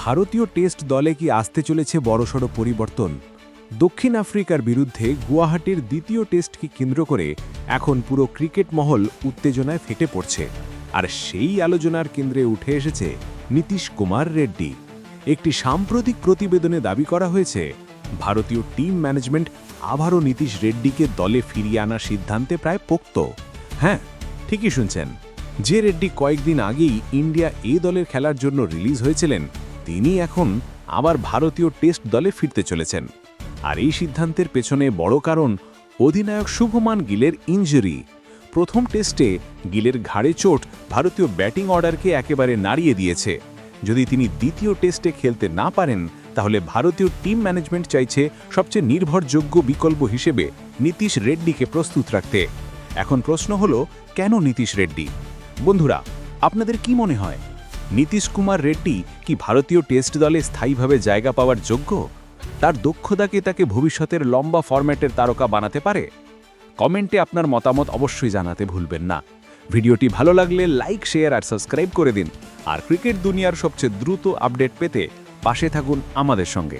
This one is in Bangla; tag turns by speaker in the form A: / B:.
A: ভারতীয় টেস্ট দলে কি আসতে চলেছে বড়সড় পরিবর্তন? দক্ষিণ আফ্রিকার বিরুদ্ধে গুয়াহাটির দ্বিতীয় টেস্টকে কেন্দ্র করে এখন পুরো ক্রিকেট মহল উত্তেজনায় ফেটে পড়ছে। আর সেই আলোচনার কেন্দ্রে উঠে এসেছে নীতিশ কুমার রেড্ডি। একটি সাম্প্রতিক প্রতিবেদনে দাবি করা হয়েছে, ভারতীয় টিম ম্যানেজমেন্ট আবারও নীতিশ রেড্ডিকে দলে ফিরিয়ে আনার সিদ্ধান্তে প্রায় পোক্ত। হ্যাঁ ঠিকই শুনছেন। যে রেড্ডি কয়েকদিন আগেই ইন্ডিয়া এ দলের খেলার জন্য রিলিজ হয়েছিলেন তিনি এখন আবার ভারতীয় টেস্ট দলে ফিরতে চলেছেন। আর এই সিদ্ধান্তের পেছনে বড় কারণ অধিনায়ক শুভমান গিলের ইঞ্জুরি প্রথম টেস্টে গিলের ঘাড়ে চোট ভারতীয় ব্যাটিং অর্ডারকে একেবারে নাড়িয়ে দিয়েছে। যদি তিনি দ্বিতীয় টেস্টে খেলতে না পারেন, তাহলে ভারতীয় টিম ম্যানেজমেন্ট চাইছে সবচেয়ে নির্ভরযোগ্য বিকল্প হিসেবে নীতিশ রেড্ডিকে প্রস্তুত রাখতে। এখন প্রশ্ন হলো, কেন নীতিশ রেড্ডি? বন্ধুরা, আপনাদের কি মনে হয়? নীতিশ কুমার রেড্ডি কি ভারতীয় টেস্ট দলে স্থায়ীভাবে জায়গা পাওয়ার যোগ্য? তার দক্ষতাকে তাকে ভবিষ্যতের লম্বা ফরম্যাটের তারকা বানাতে পারে? কমেন্টে আপনার মতামত অবশ্যই জানাতে ভুলবেন না। ভিডিওটি ভালো লাগলে লাইক, শেয়ার আর সাবস্ক্রাইব করে দিন। আর ক্রিকেট দুনিয়ার সবচেয়ে দ্রুত আপডেট পেতে পাশে থাকুন আমাদের সঙ্গে।